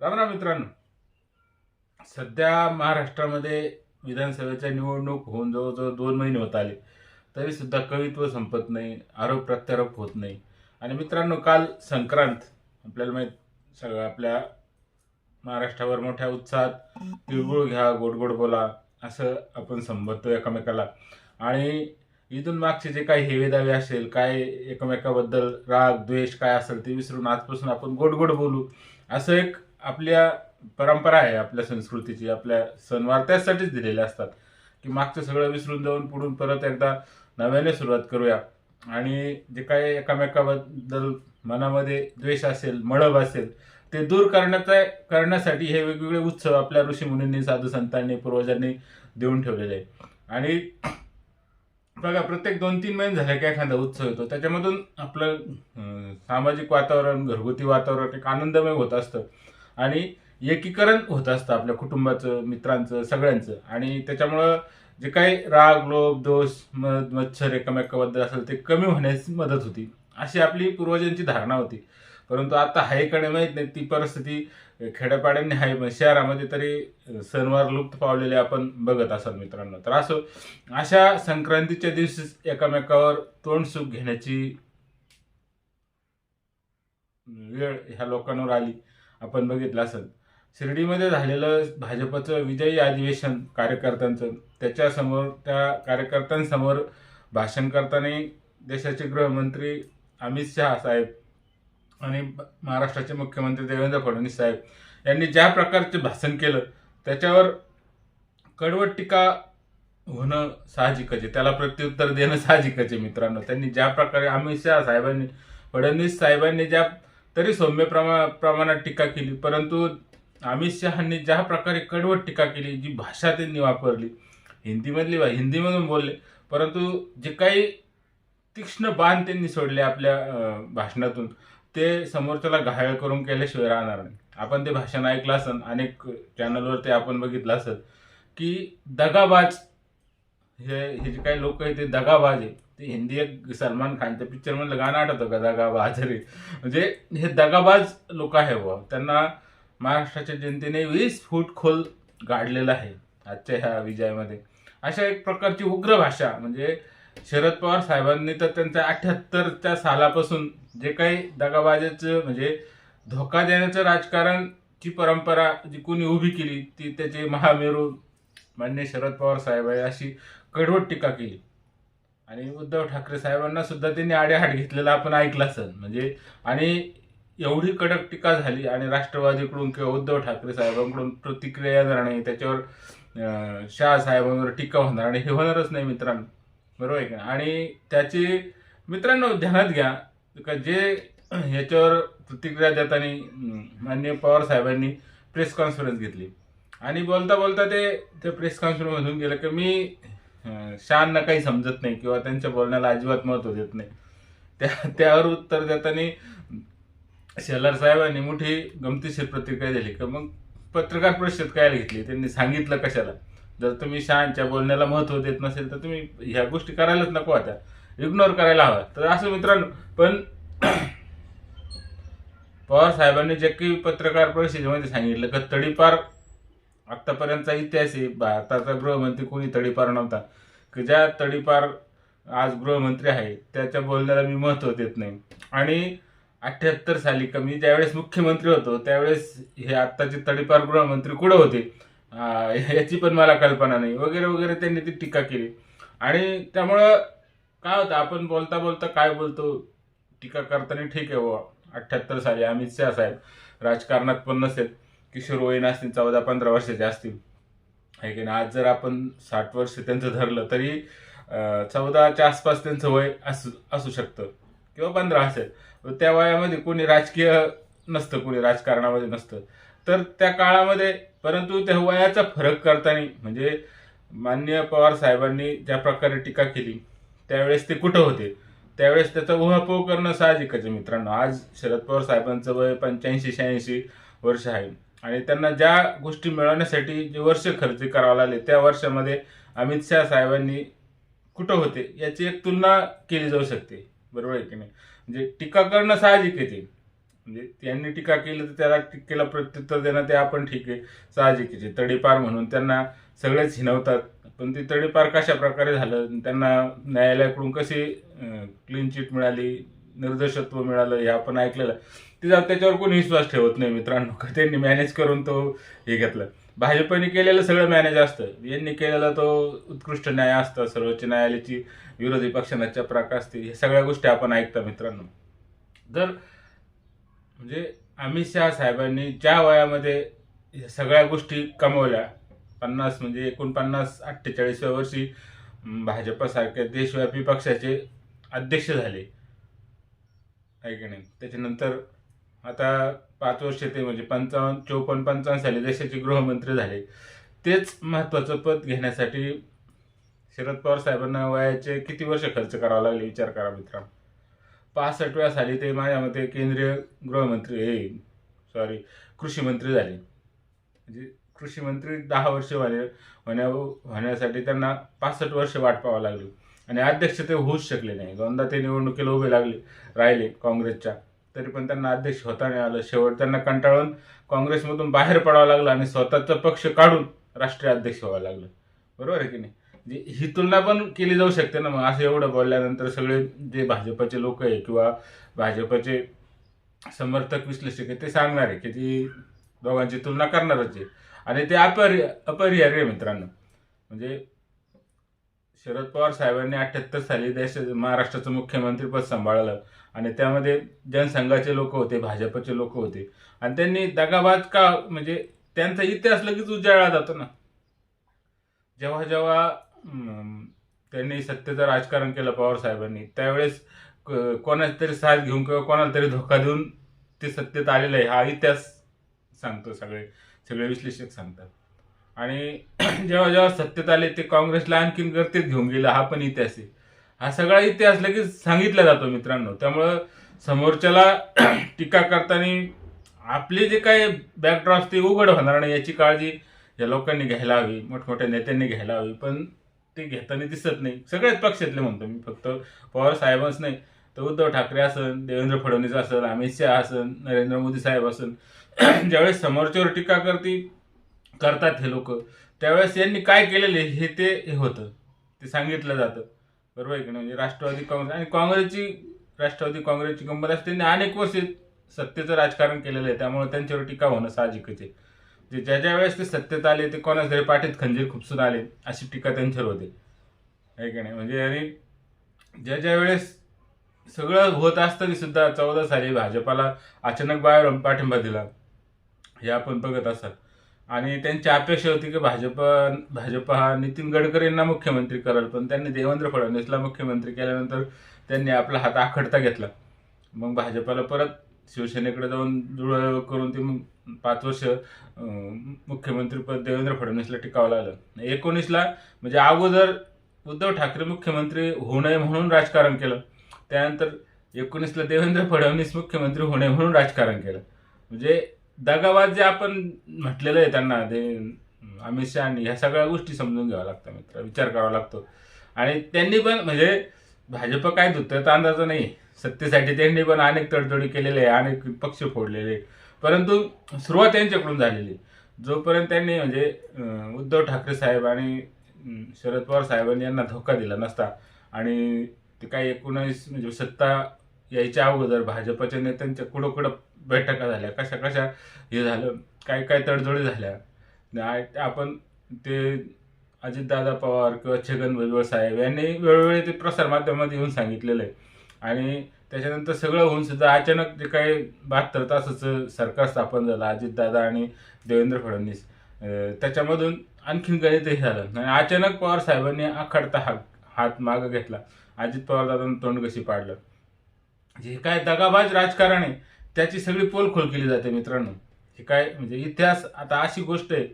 राम राम मित्रांनो सध्या महाराष्ट्रामध्ये विधानसभेच्या निवडणूक होऊन जवळजवळ दोन महिने होत आले. तरीसुद्धा कवित्व संपत नाही आरोप प्रत्यारोप होत नाही. आणि मित्रांनो काल संक्रांत आपल्याला माहीत सगळं आपल्या महाराष्ट्रावर मोठ्या उत्साहात तिळगुळ घ्या गोड गोड बोला असं आपण संबोधतो एकमेकाला. आणि इथून मागचे जे काही हेवेदावे असेल काय एकमेकाबद्दल राग द्वेष काय असेल ते विसरून आजपासून आपण गोड गोड बोलू असं एक आपल्या परंपरा आहे आपल्या संस्कृतीची आपल्या सणवार त्यासाठीच दिलेले असतात. की मागचं सगळं विसरून जाऊन पुढून परत एकदा नव्याने सुरुवात करूया. आणि जे काही एकामेकाबद्दल मनामध्ये द्वेष असेल मळब असेल ते दूर करण्याचा करण्यासाठी हे वेगवेगळे उत्सव आपल्या ऋषीमुनींनी साधू संतांनी पूर्वजांनी देऊन ठेवलेले आहे आणि बघा प्रत्येक दोन तीन महिने झाले की एखादा उत्सव येतो त्याच्यामधून आपलं सामाजिक वातावरण घरगुती वातावरण एक आनंदमय होत असतं. आणि एकीकरण होत असतं आपल्या कुटुंबाचं मित्रांचं सगळ्यांचं. आणि त्याच्यामुळं जे काही राग लोभ दोष मच्छर एकमेकाबद्दल असेल ते कमी होण्यास मदत होती. अशी आपली पूर्वजांची धारणा होती. परंतु आता हायकडे माहीत नाही ती परिस्थिती खेड्यापाड्यांनी हाय पण शहरामध्ये तरी सणवार लुप्त पावलेले आपण बघत असाल मित्रांनो. तर असो अशा संक्रांतीच्या दिवशी एकमेकावर तोंड सुख घेण्याची वेळ ह्या लोकांवर आली. आपण बघितलं असेल. शिर्डीमध्ये झालेलं भाजपचं विजयी अधिवेशन कार्यकर्त्यांचं त्याच्यासमोर त्या कार्यकर्त्यांसमोर भाषण करताना देशाचे गृहमंत्री अमित शहा साहेब आणि महाराष्ट्राचे मुख्यमंत्री देवेंद्र फडणवीस साहेब यांनी ज्या प्रकारचे भाषण केलं त्याच्यावर कडवट टीका होणं साहजिकच आहे. त्याला प्रत्युत्तर देणं साहजिकच आहे मित्रांनो. त्यांनी ज्या प्रकारे अमित शहा साहेबांनी फडणवीस साहेबांनी ज्या तरी सौम्य प्रमा प्रमाणात टीका केली. परंतु अमित शहांनी ज्या प्रकारे कडवट टीका केली जी भाषा त्यांनी वापरली हिंदीमधली हिंदीमधून बोलले परंतु जे काही तीक्ष्ण बाण त्यांनी सोडले आपल्या भाषणातून ते समोरच्याला घायल करून केल्याशिवाय राहणार नाही. आपण ते भाषण ऐकलं असेल अनेक चॅनलवर ते आपण बघितलं असेल की दगाबाज हे हे जे काही लोक आहेत ते दगाबाज आहेत. ते हिंदी एक सलमान खानच्या पिक्चरमधलं गाणं आठवतं का? दगाबाज रे. म्हणजे हे दगाबाज लोक आहे बुवा. त्यांना महाराष्ट्राच्या जनतेने वीस फूट खोल गाडलेलं आहे आजच्या ह्या विजयामध्ये. अशा एक प्रकारची उग्र भाषा. म्हणजे शरद पवार साहेबांनी तर त्यांच्या अठ्याहत्तरच्या सालापासून जे काही दगाबाजाचं म्हणजे धोका देण्याचं राजकारणची परंपरा जी कोणी उभी केली ती त्याचे महामेरू मान्य शरद पवार साहेब आहे अशी कडवट टीका केली. आणि उद्धव ठाकरे साहेबांना सुद्धा त्यांनी आडेहाड घेतलेला आपण ऐकला असेल. म्हणजे आणि एवढी कडक टीका झाली आणि राष्ट्रवादीकडून किंवा उद्धव ठाकरे साहेबांकडून प्रतिक्रिया येणार नाही त्याच्यावर शाह साहेबांवर टीका होणार आणि हे होणारच नाही मित्रांनो. बरोबर आहे का आणि त्याची मित्रांनो ध्यानात घ्या का जे ह्याच्यावर प्रतिक्रिया देताना माननीय पवार साहेबांनी प्रेस कॉन्फरन्स घेतली. आणि बोलता बोलता ते त्या प्रेस कॉन्फरन्समधून गेलं की मी अं, शहांना काही समजत नाही किंवा त्यांच्या बोलण्याला अजिबात महत्त्व देत नाही. त्या त्यावर उत्तर देताना शेलार साहेबांनी मोठी गमतीशीर प्रतिक्रिया दिली. की मग पत्रकार परिषद काय घेतली? त्यांनी सांगितलं कशाला? जर तुम्ही शहांच्या बोलण्याला महत्त्व देत नसेल तर तुम्ही ह्या गोष्टी करायलाच नको होत्या इग्नोर करायला हवा. तर असं मित्रांनो पण पवार साहेबांनी जे काही पत्रकार परिषदेमध्ये सांगितलं का तडीपार आत्तापर्यंतचा इतिहास आहे. भारताचा गृहमंत्री कोणी तडीपार नव्हता. की ज्या तडीपार आज गृहमंत्री आहे त्याच्या बोलण्याला मी महत्त्व देत नाही. आणि अठ्ठ्याहत्तर साली कमी मी ज्यावेळेस मुख्यमंत्री होतो त्यावेळेस हे आत्ताचे तडीपार गृहमंत्री कुठं होते? याची पण मला कल्पना नाही. वगैरे वगैरे त्यांनी ती टीका केली. आणि त्यामुळं काय होतं आपण बोलता बोलता काय बोलतो? टीका करताना ठीक आहे बुवा. अठ्ठ्याहत्तर साली अमित शहा साहेब राजकारणात पण नसेल. किशोरवयीन असतील चौदा पंधरा वर्षाचे असतील आहे की नाही? आज जर आपण साठ वर्ष त्यांचं धरलं तरी चौदाच्या आसपास त्यांचं वय असू असू शकतं. किंवा पंधरा असेल. त्या वयामध्ये कोणी राजकीय नसतं कोणी राजकारणामध्ये नसतं. तर त्या काळामध्ये परंतु त्या वयाचा फरक करताना म्हणजे माननीय पवार साहेबांनी ज्या प्रकारे टीका केली त्यावेळेस ते कुठं होते? त्यावेळेस त्याचा उहापोह करणं साहजिकच आहे मित्रांनो. आज शरद पवार साहेबांचं वय पंच्याऐंशी शहाऐंशी वर्ष आहे. आणि त्यांना ज्या गोष्टी मिळवण्यासाठी जे वर्ष खर्च करावे लागले त्या वर्षामध्ये अमित शहा साहेबांनी कुठं होते याची एक तुलना केली जाऊ शकते. बरोबर आहे की नाही? म्हणजे टीका करणं साहजिक येते म्हणजे त्यांनी टीका केली तर त्याला टीकेला प्रत्युत्तर देणं ते आपण ठीक आहे साहजिकेचे तडीपार म्हणून त्यांना सगळेच हिनवतात. पण ते तडीपार कशा प्रकारे झालं? त्यांना न्यायालयाकडून कशी क्लीन चिट मिळाली? निर्देशत्व मिळालं हे आपण ऐकलेलं. तिचा त्याच्यावर कोणी विश्वास ठेवत नाही मित्रांनो. का त्यांनी मॅनेज करून तो हे घेतलं. भाजपने केलेलं सगळं मॅनेज असतं. यांनी केलेला तो उत्कृष्ट न्याय असतं सर्वोच्च न्यायालयाची विरोधी पक्षांना चपराक असते. हे सगळ्या गोष्टी आपण ऐकता मित्रांनो. तर म्हणजे अमित शहा साहेबांनी ज्या वयामध्ये ह्या सगळ्या गोष्टी कमवल्या पन्नास म्हणजे एकोणपन्नास अठ्ठेचाळीसव्या वर्षी भाजपासारख्या भाजपसारख्या देशव्यापी पक्षाचे अध्यक्ष झाले. आहे की नाही? त्याच्यानंतर आता पाच वर्ष ते म्हणजे पंचावन्न चोपन्न पंचावन्न साली देशाचे गृहमंत्री झाले. तेच महत्त्वाचं पद घेण्यासाठी शरद पवार साहेबांना वयाचे किती वर्ष खर्च करावा लागले? विचार करा मित्रांनो. पासष्टव्या साली ते माझ्या मते केंद्रीय गृहमंत्री हे सॉरी कृषी मंत्री झाले. म्हणजे कृषी मंत्री दहा वर्ष होण्या होण्या होण्यासाठी त्यांना पासष्ट वर्ष वाट पाहावं लागली. आणि अध्यक्ष ते होऊच शकले नाही. दोनदा ते निवडणुकीला उभे लागले राहिले काँग्रेसच्या. तरी पण त्यांना अध्यक्ष होता नाही आलं. शेवट त्यांना कंटाळून काँग्रेसमधून बाहेर पडावं लागलं आणि स्वतःचा पक्ष काढून राष्ट्रीय अध्यक्ष व्हावं लागलं. बरोबर आहे की नाही? म्हणजे ही तुलना पण केली जाऊ शकते ना मग. असं एवढं बोलल्यानंतर सगळे जे भाजपचे लोक आहे किंवा भाजपचे समर्थक विश्लेषक आहे ते सांगणार आहे की ती दोघांची तुलना करणारच आहे. आणि ते अपरि अपरिहार्य मित्रांनो. म्हणजे शरद पवार साहेबांनी अठ्ठ्याहत्तर साली देश महाराष्ट्राचं मुख्यमंत्रीपद सांभाळलं. आणि त्यामध्ये जनसंघाचे लोक होते भाजपचे लोक होते. आणि त्यांनी दगाबाद का म्हणजे त्यांचा इतिहास लगेच उजाळला जातो ना. जेव्हा जेव्हा त्यांनी सत्तेचं राजकारण केलं पवार साहेबांनी त्यावेळेस क- कोणाची तरी साथ घेऊन किंवा कोणाला तरी धोका देऊन ते सत्तेत आलेलं आहे हा इतिहास सांगतो सगळे सगळे विश्लेषक सांगतात. आणि जेव्हा जेव्हा सत्तेत आले ते काँग्रेसला आणखीन गर्तेत घेऊन गेलं. हा पण इतिहास आहे. हा सगळा इतिहास लगेच सांगितला जातो मित्रांनो. त्यामुळं समोरच्याला टीका करताना आपले जे काही बॅकड्रॉप ते उघड होणार नाही याची काळजी या लोकांनी घ्यायला हवी मोठमोठ्या नेत्यांनी घ्यायला हवी. पण ते घेताना दिसत नाही. सगळ्याच पक्षातले म्हणतो मी. फक्त पवार साहेबांच नाही. तर उद्धव ठाकरे असन देवेंद्र फडणवीस असन अमित शहा असन नरेंद्र मोदी साहेब असन. ज्यावेळेस समोरच्यावर टीका करती करतात हे लोक. त्यावेळेस यांनी काय केलेले हे ते हे होतं. ते सांगितलं जातं. बरोबर आहे की नाही? म्हणजे राष्ट्रवादी काँग्रेस आणि काँग्रेसची राष्ट्रवादी काँग्रेसची गंमत असते. त्यांनी अनेक वर्ष सत्तेचं राजकारण केलेलं आहे. त्यामुळे त्यांच्यावर टीका होणं साहजिकच आहे. जे ज्या ज्या वेळेस ते सत्तेत आले ते कोणाच तरी पाठीत खंजीर खुपसून आले. अशी टीका त्यांच्यावर होते. आहे की नाही? म्हणजे आणि ज्या ज्या वेळेस सगळं होत असताना सुद्धा चौदा साली भाजपाला अचानक बाहेर पाठिंबा दिला. हे आपण बघत असाल. आणि त्यांची अपेक्षा होती की भाजप भाजप हा नितीन गडकरींना मुख्यमंत्री करेल पण त्यांनी देवेंद्र फडणवीसला मुख्यमंत्री केल्यानंतर त्यांनी आपला हात आखडता घेतला. मग भाजपाला परत शिवसेनेकडे जाऊन जुळ करून ते मग पाच वर्ष मुख्यमंत्रीपद देवेंद्र फडणवीसला टिकावं लागलं. एकोणीसला म्हणजे अगोदर उद्धव ठाकरे मुख्यमंत्री होऊ नये म्हणून राजकारण केलं. त्यानंतर एकोणीसला देवेंद्र फडणवीस मुख्यमंत्री होऊ नये म्हणून राजकारण केलं. म्हणजे दगाबाज जे आपण म्हटलेलं आहे त्यांना ते अमित आणि ह्या सगळ्या गोष्टी समजून घ्याव्या लागतात मित्र विचार करावा लागतो. आणि त्यांनी पण म्हणजे भाजप काय धुत्याचा अंदाज नाही. सत्तेसाठी त्यांनी पण अनेक तडजोडी केलेले आहे अनेक पक्ष फोडलेले परंतु सुरुवात त्यांच्याकडून झालेली आहे. जोपर्यंत त्यांनी म्हणजे उद्धव ठाकरे साहेब आणि शरद पवार साहेबांनी यांना धोका दिला नसता आणि ते काही एकोणावीस म्हणजे सत्ता यायच्या अगोदर भाजपच्या नेत्यांच्या कुठं कुठं बैठका झाल्या कशा कशा हे झालं काय काय तडजोडी झाल्या. आपण ते अजितदादा पवार किंवा छगन भुजबळ साहेब यांनी वेळोवेळी ते प्रसारमाध्यमात येऊन सांगितलेलं आहे. आणि त्याच्यानंतर सगळं होऊन सुद्धा अचानक जे काही बहात्तर तासाचं सरकार स्थापन झालं अजितदादा आणि देवेंद्र फडणवीस त्याच्यामधून आणखीन गणित हे झालं. आणि अचानक पवार साहेबांनी आखडता हा हात मागं घेतला. अजित पवार दादांना तोंड कशी पाडलं. जे काय दगाबाज राजकारण आहे त्याची सगळी पोलखोल केली जाते मित्रांनो. हे काय म्हणजे इतिहास आता अशी गोष्ट आहे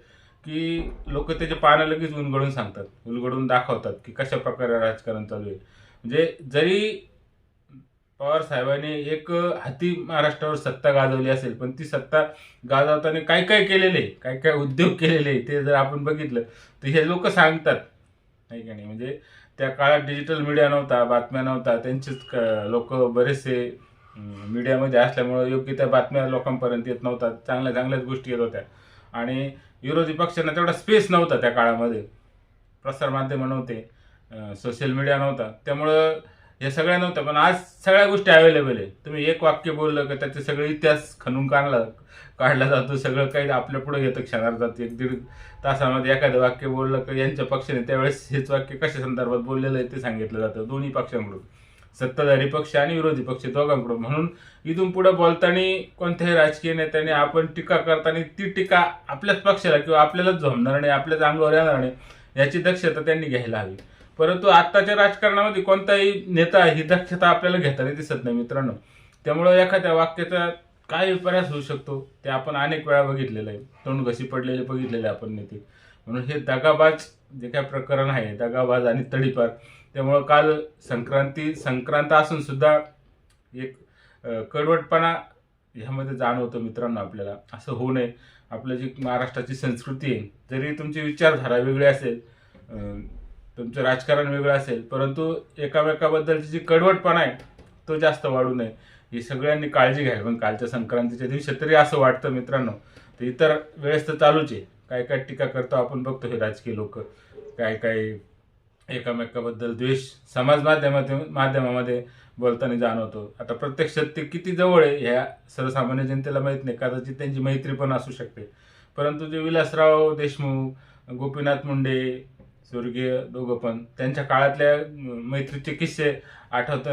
की लोक त्याचे पानं लगेच उलगडून सांगतात उलगडून दाखवतात की कशा प्रकारे राजकारण चालू आहे. म्हणजे जरी पवार साहेबांनी एक हाती महाराष्ट्रावर सत्ता गाजवली असेल पण ती सत्ता गाजवताना काय काय केलेले काय काय उद्योग केलेले ते जर आपण बघितलं तर हे लोक सांगतात. नाही का नाही? म्हणजे त्या काळात डिजिटल मीडिया नव्हता बातम्या नव्हता. त्यांचेच लोक बरेचसे मीडियामध्ये असल्यामुळं योग्य त्या बातम्या लोकांपर्यंत येत नव्हतात चांगल्या चांगल्याच गोष्टी येत होत्या. आणि विरोधी पक्षांना तेवढा स्पेस नव्हता त्या काळामध्ये. प्रसारमाध्यमं नव्हते सोशल मीडिया नव्हता. त्यामुळं हे सगळ्या नव्हत्या पण आज सगळ्या गोष्टी अवेलेबल आहे. तुम्ही एक वाक्य बोललं की त्याचे सगळे इतिहास खणून काढला. काढला जातो. सगळं काही आपल्या पुढे येतं क्षणार्धात. एक दीड तासामध्ये एखादं वाक्य बोललं की यांच्या पक्षाने त्यावेळेस हेच वाक्य कशा संदर्भात बोललेलं आहे ते सांगितलं जातं. दोन्ही पक्षांकडून. सत्ताधारी पक्ष आणि विरोधी पक्ष दोघांकडून. म्हणून इथून पुढे बोलताना कोणत्याही राजकीय नेत्याने आपण टीका करताना ती टीका आपल्याच पक्षाला किंवा आपल्यालाच झोमणार नाही आपल्याच अंगावर येणार नाही याची दक्षता त्यांनी घ्यायला हवी. परंतु आत्ताच्या राजकारणामध्ये कोणताही नेता ही दक्षता आपल्याला घेताना दिसत नाही मित्रांनो. त्यामुळं एखाद्या वाक्याचा काय विपर्यास होऊ शकतो ते आपण अनेक वेळा बघितलेलं आहे. तोंड घशी पडलेले बघितलेले आपण नेते. म्हणून हे दगाबाज जे काय प्रकरण आहे दगाबाज आणि तडीपार त्यामुळं काल संक्रांती संक्रांत असून सुद्धा एक कडवटपणा ह्यामध्ये जाणवतो मित्रांनो आपल्याला. असं होऊ नये. आपलं जी महाराष्ट्राची संस्कृती आहे जरी तुमची विचारधारा वेगळी असेल तुमचं राजकारण वेगळं असेल परंतु एकामेकाबद्दलची जी कडवटपणा आहे तो जास्त वाढू नये. ही सगळ्यांनी काळजी घ्यावी. पण कालच्या संक्रांतीच्या दिवशी तरी असं वाटतं मित्रांनो. तर इतर वेळेस तर चालूच आहे. काय काय टीका करतो आपण बघतो हे राजकीय लोक. काय काय एकामेकाबद्दल द्वेष समाज माध्यमात माध्यमामध्ये बोलताना जाणवतो. आता प्रत्यक्षात ते किती जवळ आहे ह्या सर्वसामान्य जनतेला माहीत नाही. कदाचित त्यांची मैत्री पण असू शकते. परंतु जे विलासराव देशमुख गोपीनाथ मुंडे स्वर्गीय दोघं पण त्यांच्या काळातल्या मैत्रीचे किस्से आठवत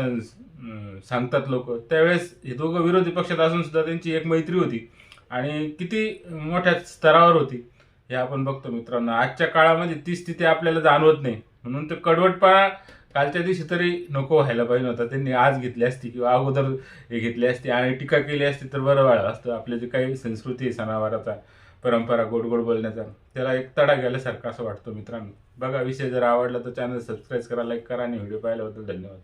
सांगतात लोक. त्यावेळेस हे दोघं विरोधी पक्षात असून सुद्धा त्यांची एक मैत्री होती आणि किती मोठ्या स्तरावर होती हे आपण बघतो मित्रांनो. आजच्या काळामध्ये ती स्थिती आपल्याला जाणवत नाही. म्हणून ते कडवटपणा कालच्या दिवशी तरी नको व्हायला पाहिजे होता. त्यांनी आज घेतली असती किंवा अगोदर हे घेतली असती आणि टीका केली असती तर बरं वाढलं असतं. आपली जे काही संस्कृती आहे सणावाराचा परंपरा गोड गोड बोलण्याचा त्याला एक तडा गेल्यासारखा असं वाटतो मित्रांनो. बघा विषय जर आवडला तर चॅनल सबस्क्राईब करा लाईक करा आणि व्हिडिओ पाहिल्याबद्दल धन्यवाद.